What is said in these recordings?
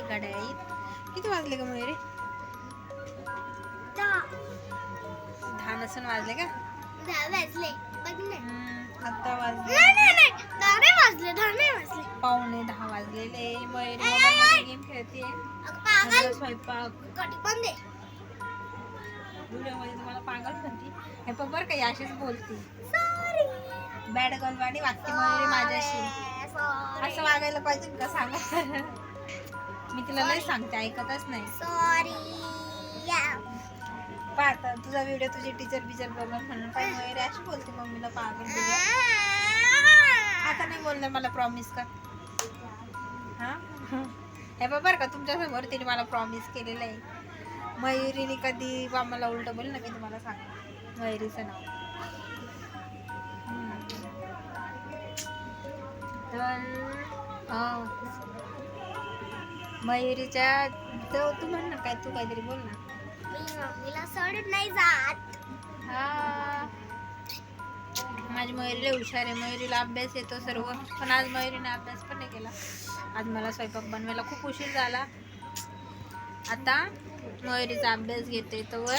घड्याळीत किती वाजले का मयुरी दहा. नसून वाजले का? वाजले. आता वाजले. नाही नाही नाही. दहा नाही वाजले. वाजले पावणे दहा वाजलेले. मयुरी. गेम खेळते स्वयंपाक. व्हिडिओमध्ये तुम्हाला पागल म्हणते. हे पण बरं काही अशीच बोलते. बॅड गर्लवाणी वागते मयुरी माझ्याशी. असं वागायला पाहिजे का सांगा? मी तिला लय सांगते ऐकतच नाही. सॉरी पाहता तुझा व्हिडिओ तुझी टीचर बिचर बघून म्हणून काय मयुरी अशी बोलते मम्मीला पागल. आता नाही बोलणार मला प्रॉमिस कर. हा? हे बघ बरं का तुमच्यासमोर तिने मला प्रॉमिस केलेलं आहे. मयुरीने कधी मला उलट बोल ना मी तुम्हाला सांग. मयुरीचं नाव. तर मयुरीच्या तो तू म्हण ना काय तू काहीतरी बोल ना. मी मम्मीला सोडून नाही जात. हा. माझी मयुरीला हुशार आहे. मयुरीला अभ्यास येतो सर्व. पण आज मयुरीने अभ्यास पण नाही केला. आज मला स्वयंपाक बनवायला खूप उशीर झाला. आता मयुरीचा अभ्यास घेते तर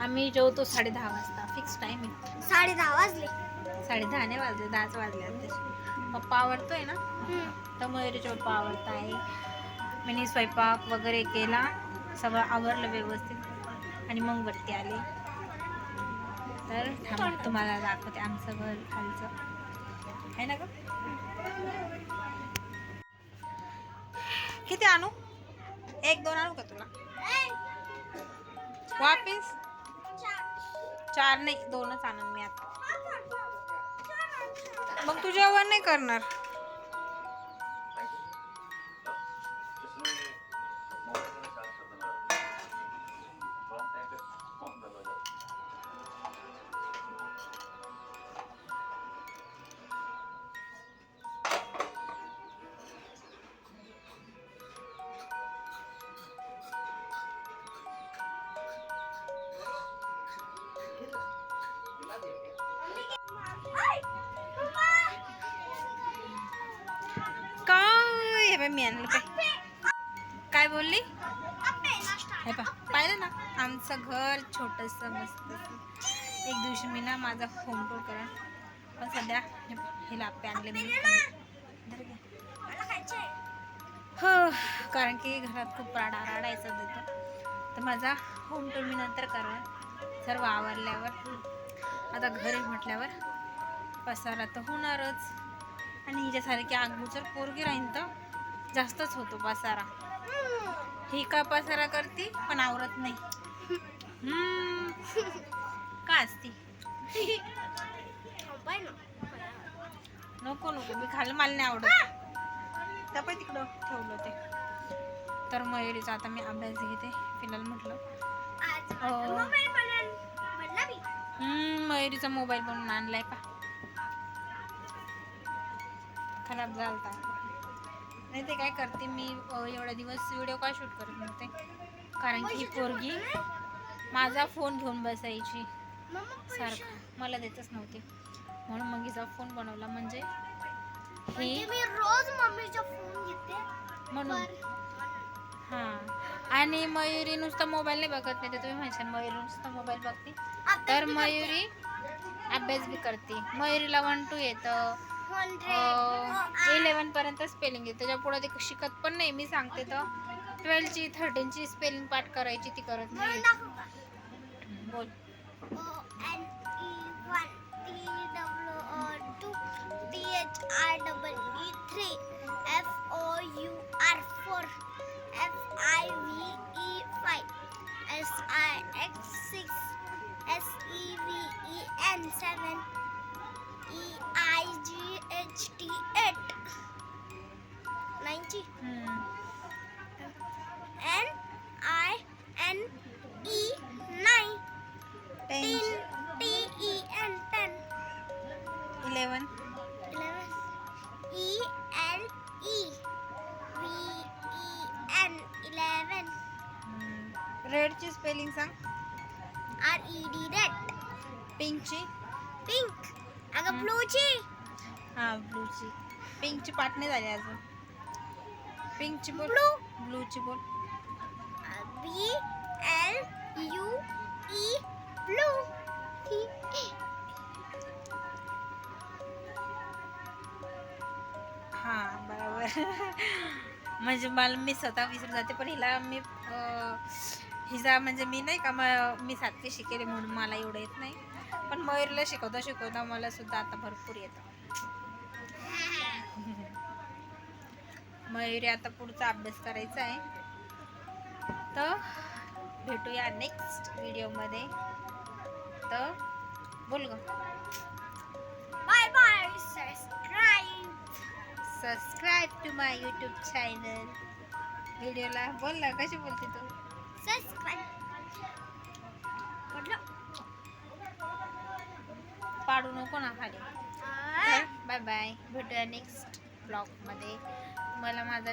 आम्ही जेवतो साडे दहा वाजता. फिक्स टाईम आहे. साडे दहा वाजले. साडे दहा नाही वाजले दहाच वाजले आताशी पप्पा आवडतोय ना? तर मयुरीचे पप्पा आवडत आहे. मी स्वयंपाक वगैरे केला. सगळं आवरलं व्यवस्थित. आणि मग वरती आले. तर थांबा तुम्हाला दाखवते आमचं घर खालचं आहे ना ग? किती आणू? एक दोन आणू का तुला? वापिस चार नाही दोनच आणून मी आता. मग तू जेवण नाही करणार. काय मी आणलं काय काय बोलली? हे पा पाहिलं ना? आमचं घर छोटस मस्त. एक दिवशी मी ना माझा फोन कॉल करा. पण सध्या हे हे लापे आणले मी. हो कारण की घरात खूप राडा राडायचं देतो तर माझा होम टूर मी नंतर करा सर्व आवरल्यावर. आता घरी म्हटल्यावर पसारा तर होणारच. आणि हिच्यासारखी आगूचर पोरगी राहीन तर. जास्तच होतो पसारा. ही का पसारा करते? पण आवरत नाही. का असती? नको. नको मी खाल्लं मला नाही आवडत. पण तिकडं. ठेवलं ते. तर मयुरीचा आता मी अभ्यास घेते. फिलहाल म्हटलं. हो. मयुरीचा मोबाईल बनवून आणलाय का खराब झालता. नाही ते काय करते मी एवढा दिवस व्हिडिओ काय शूट करत नव्हते. कारण की पोरगी माझा फोन घेऊन बसायची. सारखं. मला देतच नव्हते. म्हणून मग हिचा फोन बनवला. म्हणजे ही मी रोज मम्मीचा फोन घेते. म्हणून. हां. आणि मयुरी नुसतं मोबाईल नाही बघत. नाही तर तुम्ही म्हणशाल मयुरी नुसतं मोबाईल बघते. तर मयुरी अभ्यास बी करते. मयुरीला वन टू येतं. इलेवन पर्यंत स्पेलिंग येते त्याच्या पुढे ते शिकत पण नाही मी सांगते तर. ट्वेल्थची थर्टीनची स्पेलिंग पाठ करायची ती करत नाही. बोल seven 68 90 hmm. N I N E 9 10 T E N 10 11 11 E L E V E N 11 red ची स्पेलिंग सांग R E D red pink ची पिंक अगं ब्लू ची हां ब्लूची पिंकची पाठ नाही झाली अजून. पिंकची बोल Blue. ब्लूची बोल B L U E blue. हा बरोबर. म्हणजे मला मी स्वतः विसरून जाते. पण हिला मी हिचा म्हणजे मी नाही का म- मी सातवी शिकेले म्हणून मला एवढं येत नाही. पण मयूरला शिकवता शिकवता मला सुद्धा आता भरपूर येतं. मयुरी आता पुढचा अभ्यास करायचा आहे. तर भेटूया नेक्स्ट व्हिडिओमध्ये तर बोल ग. Bye bye. Subscribe. Subscribe to my YouTube channel व्हिडिओला बोल ना कशी बोलते तू? पाडू नको ना खाली. बाय बाय भेटूया नेक्स्ट ब्लॉगमध्ये तुम्हाला माझा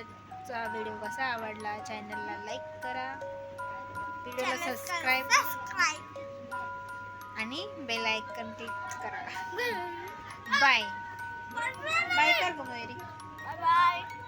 व्हिडिओ कसा आवडला चॅनलला लाईक करा. व्हिडिओला सबस्क्राईब. आणि बेल आयकन क्लिक करा. बाय बाय कर Bye bye.